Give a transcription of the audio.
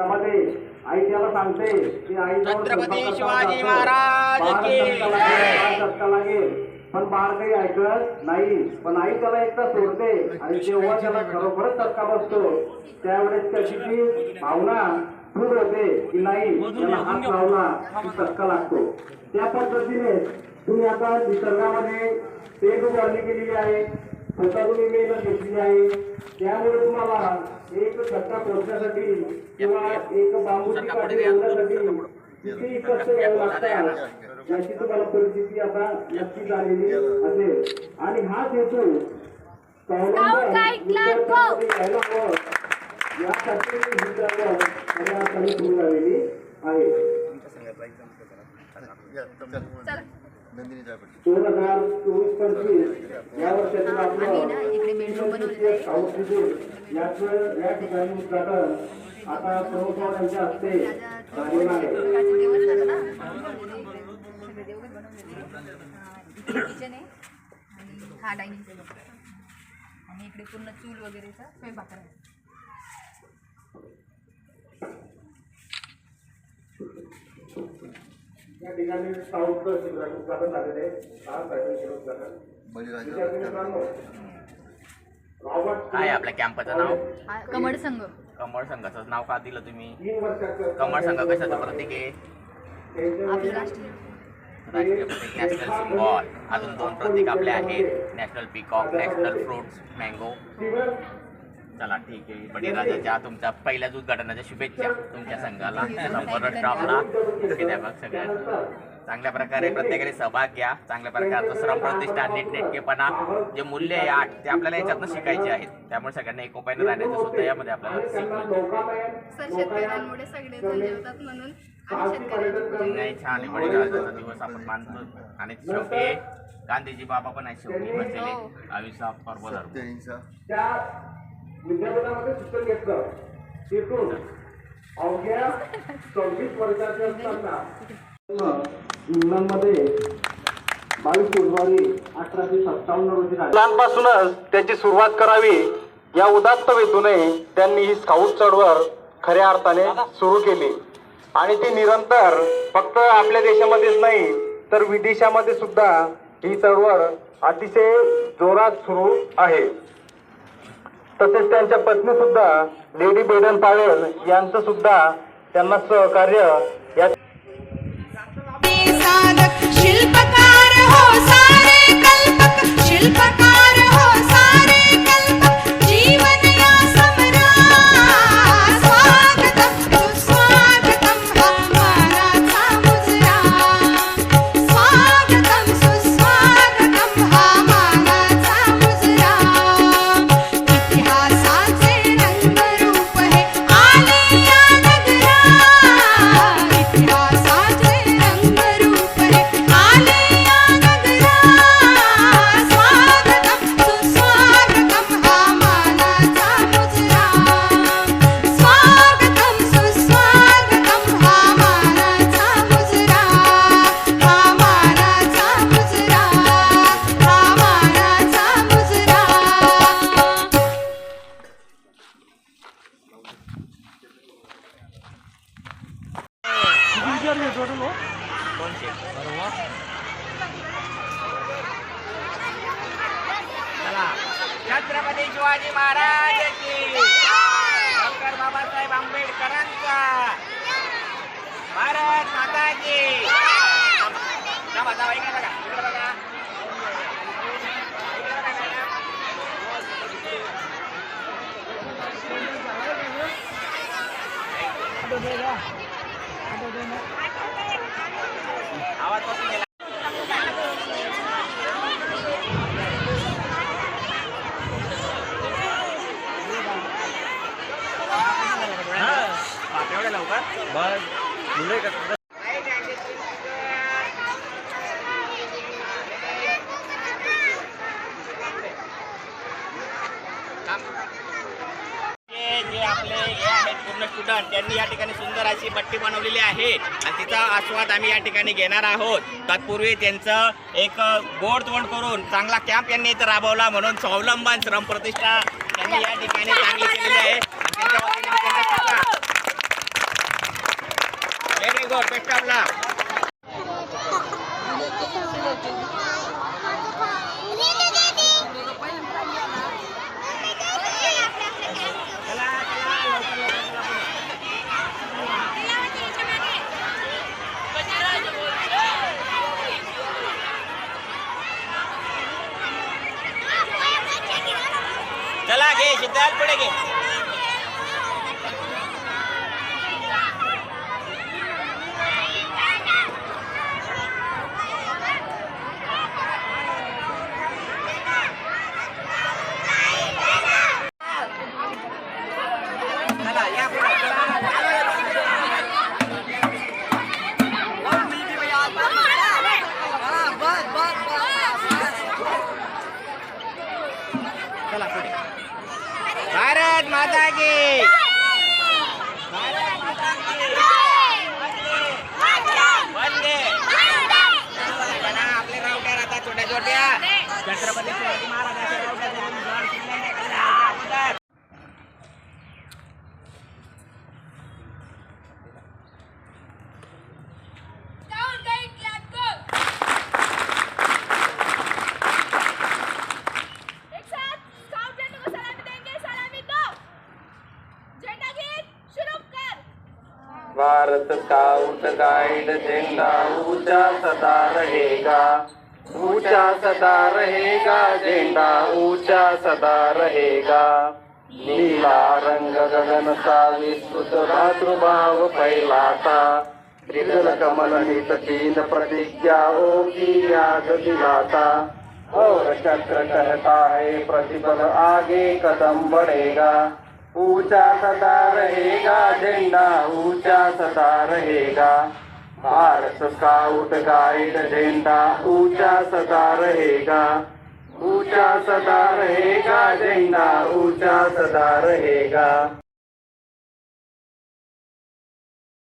त्यामध्ये आई त्याला सांगते की आई छत्रपती शिवाजी महाराज लागेल पण बाळ काही ऐकत नाही. पण आई त्याला एकदा सोडते आणि जेव्हा त्याला खरोखरच धक्का बसतो त्यावेळेस त्याची ती भावना दूर होते की नाही त्याला हात लावला की धक्का लागतो. त्या पद्धतीने तुम्ही आता निसर्गामध्ये पेट उभारणी केलेली आहे. स्वतः तुम्ही मेहनत घेतलेली आहे. त्यामुळे तुम्हाला एक धक्का पोहोचण्यासाठी किंवा एक बांबूची काठी ओढण्यासाठी किती कष्ट घ्यावे लागतात याची तुम्हाला परिस्थिती आता नक्की झालेली असेल. आणि हाच हेतू घ्यायला हवं. यासाठी ही चळवळ सगळ्यांसाठी सुरू झालेली आहे. दोन हजार चोवीस पंचवीस या वर्षातील आपलं याचं ठिकाणी उद्घाटन आता प्रमुख यांच्या हस्ते झालेलं आहे हा डायनिंग टेबल आणि इकडे पूर्ण चूल वगैरेचा स्वयंपाक आहे या ठिकाणी उद्घाटन झालेलं रॉबर्ट काय आपल्या कॅम्पचं नाव? कमळ संघ. कमळ संघाचं नाव का दिलं तुम्ही? कमळ संघ कशाचं प्रतीक आहे? आपलं राष्ट्रीय राष्ट्रीय प्रतीक नॅशनल सिम्बॉल अजून दोन प्रतीक आपले आहेत. National peacock national fruits mango. चला ठीक आहे. बळीराजाच्या तुमच्या पहिल्याच उद्घाटनाच्या शुभेच्छा तुमच्या संघाला. संपूर्ण स्टाफला मुख्याध्यापक सगळ्यांना चांगल्या प्रकारे प्रत्येकाने सहभाग घ्या. चांगल्या प्रकारचं श्रमप्रतिष्ठा नीटनेटकेपणा जे मूल्य आहे आठ ते आपल्याला याच्यातनं शिकायचे आहेत. त्यामुळे सगळ्यांना एकोपाने राहण्याचं सुद्धा यामध्ये आपल्याला शिकवलं सर शेतकऱ्यांमुळे सगळे जण जेवतात म्हणून आम्ही शेतकऱ्यांची नाही छान आहे. बळीराजाचा दिवस आपण मानतो. आणि शेवटी गांधीजी बाबा पण आहेत शेवटी. बसलेले आयुष्या पर्व धर्म अहिंसा त्या विद्यापीठामध्ये शिक्षण घेतलं. तिथून अवघ्या सव्वीस वर्षाचे असताना इंग्लंडमध्ये बावीस फेब्रुवारी अठराशे सत्तावन्न रोजी लहानपासूनच त्याची सुरुवात करावी या उदात्त हेतूने त्यांनी ही स्काउट चळवळ खऱ्या अर्थाने सुरू केली. आणि ती निरंतर फक्त आपल्या देशामध्येच नाही तर विदेशामध्ये सुद्धा ही चळवळ अतिशय जोरात सुरू आहे. तसेच त्यांच्या पत्नी सुद्धा लेडी बेडन पावेल यांचं सुद्धा त्यांना सहकार्य या शिल्पकार हो सारे कल्पक शिल्पकार शिवाजी महाराज की डॉक्टर बाबासाहेब आंबेडकरांचा भारत माता की थांबा, थांबा, इकडे बघा, इकडे बघा. इकडे बघा, हे जे आपले पूर्ण स्टुडंट त्यांनी या ठिकाणी सुंदर अशी बट्टी बनवलेली आहे. आणि तिचा आस्वाद आम्ही या ठिकाणी घेणार आहोत. तत्पूर्वी त्यांचं एक गोड तोंड करून चांगला कॅम्प यांनी इथं राबवला म्हणून स्वावलंबन श्रम प्रतिष्ठा त्यांनी या ठिकाणी चांगली केलेली आहे. good. Best of luck. चला गे सिद्धार्थ पड़ेगी चला पुढे. भारत माता की. आपले रावट्या राहतात छोट्या छोट्या छत्रपती स्काउट गाइड झंडा ऊँचा सदा रहेगा। ऊँचा सदा रहेगा झंडा ऊँचा सदा रहेगा। नीला रंग गगन सा विस्तृत भातृभाव फैलाता। त्रिजल कमल हित तीन प्रतिज्ञाओं की याद दिलाता। और चक्र कहता है, प्रतिबल आगे कदम बढ़ेगा। ऊंचा सदा रहेगा झेंडा ऊंचा सदा रहेगा। भारत स्काउट गाइड झेंडा ऊंचा सदा रहेगा। ऊंचा सदा रहेगा झंडा ऊंचा सदा रहेगा।